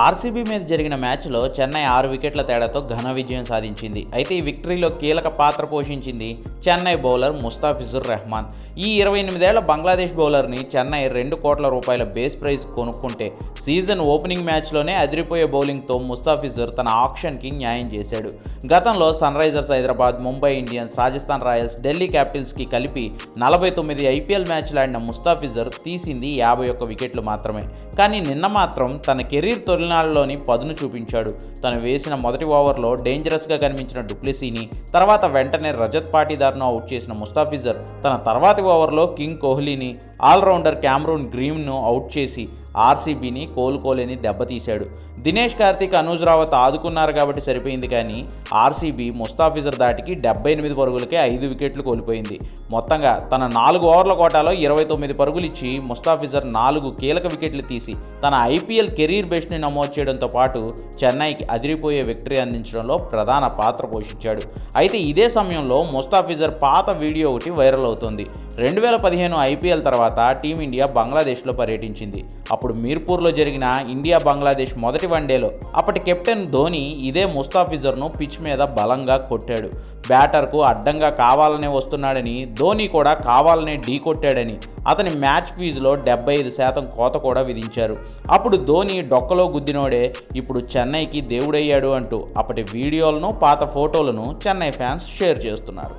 RCB మీద జరిగిన మ్యాచ్లో చెన్నై ఆరు వికెట్ల తేడాతో ఘన విజయం సాధించింది. అయితే ఈ విక్టరీలో కీలక పాత్ర పోషించింది చెన్నై బౌలర్ ముస్తాఫిజుర్ రెహమాన్. ఈ ఇరవై ఎనిమిదేళ్ళ బంగ్లాదేశ్ బౌలర్ని చెన్నై రెండు కోట్ల రూపాయల బేస్ ప్రైజ్ కొనుక్కుంటే సీజన్ ఓపెనింగ్ మ్యాచ్లోనే అదిరిపోయే బౌలింగ్తో ముస్తాఫిజుర్ తన ఆక్షన్కి న్యాయం చేశాడు. గతంలో sunrisers Hyderabad Mumbai Indians Rajasthan Royals Delhi క్యాపిటల్స్కి కలిపి నలభై తొమ్మిది ఐపీఎల్ మ్యాచ్లు ఆడిన ముస్తాఫిజర్ తీసింది యాభై ఒక్క వికెట్లు మాత్రమే. కానీ నిన్న మాత్రం తన కెరీర్ తొలినాళ్ళలోని పదును చూపించాడు. తను వేసిన మొదటి ఓవర్లో డేంజరస్గా కనిపించిన డుప్లెసీని తర్వాత వెంటనే రజత్ పాటీదార్ను అవుట్ చేసిన ముస్తాఫిజర్ తన తర్వాతి ఓవర్లో కింగ్ కోహ్లీని ఆల్రౌండర్ క్యామరూన్ గ్రీమ్ను అవుట్ చేసి ఆర్సీబీని కోలుకోలేని దెబ్బతీశాడు దినేష్ కార్తీక్ అనూజ్ రావత్ ఆదుకున్నారు కాబట్టి సరిపోయింది కానీ ఆర్సీబీ ముస్తాఫిజర్ దాటికి డెబ్బై ఎనిమిది పరుగులకే ఐదు వికెట్లు కోల్పోయింది. మొత్తంగా తన నాలుగు ఓవర్ల కోటాలో ఇరవై తొమ్మిది పరుగులు ఇచ్చి ముస్తాఫిజర్ నాలుగు కీలక వికెట్లు తీసి తన ఐపీఎల్ కెరీర్ బెస్ట్ని నమోదు చేయడంతో పాటు చెన్నైకి అదిరిపోయే విక్టరీ అందించడంలో ప్రధాన పాత్ర పోషించాడు. అయితే ఇదే సమయంలో ముస్తాఫిజర్ పాత వీడియో ఒకటి వైరల్ అవుతుంది. రెండు వేల పదిహేను ఐపీఎల్ తర్వాత టీమిండియా బంగ్లాదేశ్లో పర్యటించింది. అప్పుడు మీర్పూర్లో జరిగిన ఇండియా బంగ్లాదేశ్ మొదటి వన్డేలో అప్పటి కెప్టెన్ ధోని ఇదే ముస్తాఫిజర్ను పిచ్ మీద బలంగా కొట్టాడు. బ్యాటర్కు అడ్డంగా కావాలనే వస్తున్నాడని ధోని కూడా కావాలనే ఢీ కొట్టాడని అతని మ్యాచ్ ఫీజులో డెబ్బై ఐదు శాతం కోత కూడా విధించారు. అప్పుడు ధోని డొక్కలో గుద్దినోడే ఇప్పుడు చెన్నైకి దేవుడయ్యాడు అంటూ అప్పటి వీడియోలను పాత ఫోటోలను చెన్నై ఫ్యాన్స్ షేర్ చేస్తున్నారు.